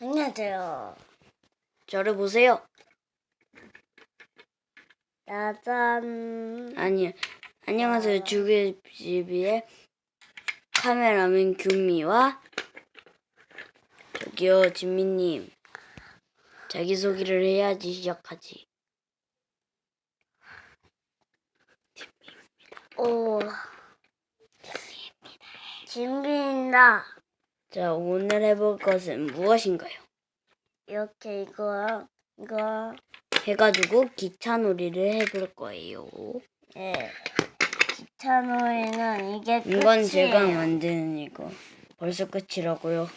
안녕하세요. 저를 보세요. 짜잔. 아니, 안녕하세요. 주개집의 카메라맨 규미와 저기요, 진미님. 자기소개를 해야지 시작하지. 오. 준비입니다. 자, 오늘 해볼 것은 무엇인가요? 이렇게 이거 이거 해가지고 기차 놀이를 해볼 거예요. 예. 기차 놀이는 이게 끝이에요. 이건 제가 만든 이거. 벌써 끝이라고요.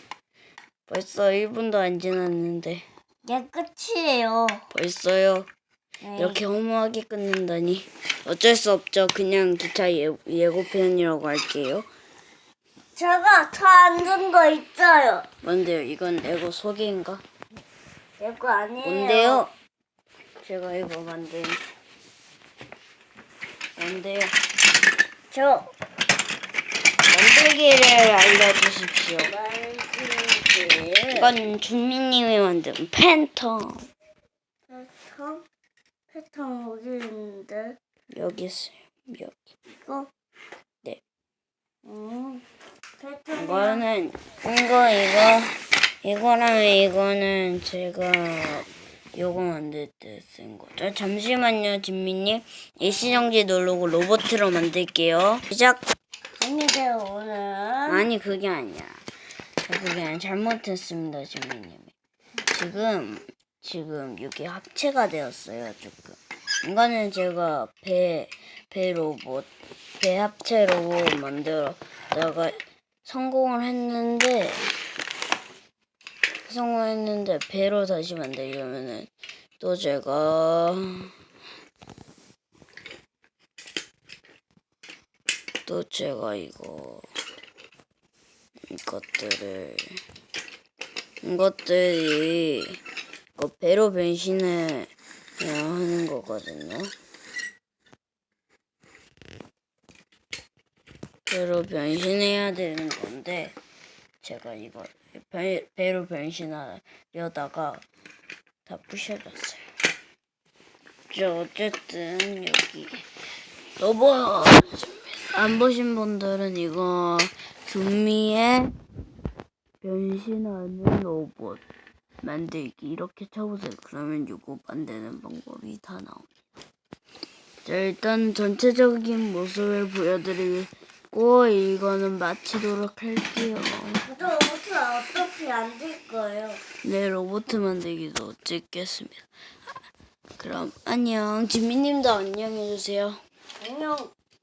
벌써 1분도 안 지났는데 이게 끝이에요. 벌써요. 네. 이렇게 허무하게 끝낸다니 어쩔 수 없죠. 그냥 기차 예, 예고편이라고 할게요. 제가 더 앉은 거 있어요. 뭔데요? 이건 레고 소개인가? 이거 아니에요. 뭔데요? 제가 이거 만든 뭔데요? 저 만들기를 알려주십시오. 만들기. 이건 준미님이 만든 팬텀 패턴 패턴 어디 있는데? 여기 있어요. 여기. 이거? 네. 음. 이거는 이거 이거 이거랑 이거는 제가 요거 만들 때 쓴 거죠. 잠시만요, 진미님. 일시정지 누르고 로봇으로 만들게요. 시작. 안녕하세요 오늘. 아니 그게 아니야. 그게 아니라 잘못했습니다, 진미님. 지금 지금 여기 합체가 되었어요, 조금. 이거는 제가 배, 배 로봇, 배 합체 로봇 만들어다가 성공을 했는데, 성공했는데 배로 다시 만들려면은 또 제가 또 제가 이거 이것들을 이것들이 이거 배로 변신을 해야 하는 거거든요. 배로 변신해야 되는 건데 제가 이거 배, 배로 변신하려다가 다 부셔졌어요. 저 어쨌든 여기 로봇 안 보신 분들은 이거 준미의 변신하는 로봇 만들기 이렇게 쳐보세요. 그러면 이거 만드는 방법이 다 나옵니다. 자 일단 전체적인 모습을 보여드리 고 이거는 마치도록 할게요. 저 로봇은 어떻게 안될 거예요? 네 로봇 만들기도 찍겠습니다. 그럼 안녕 진미님도 안녕해주세요. 안녕.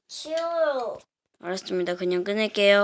쉬워요. 알았습니다. 그냥 끊을게요.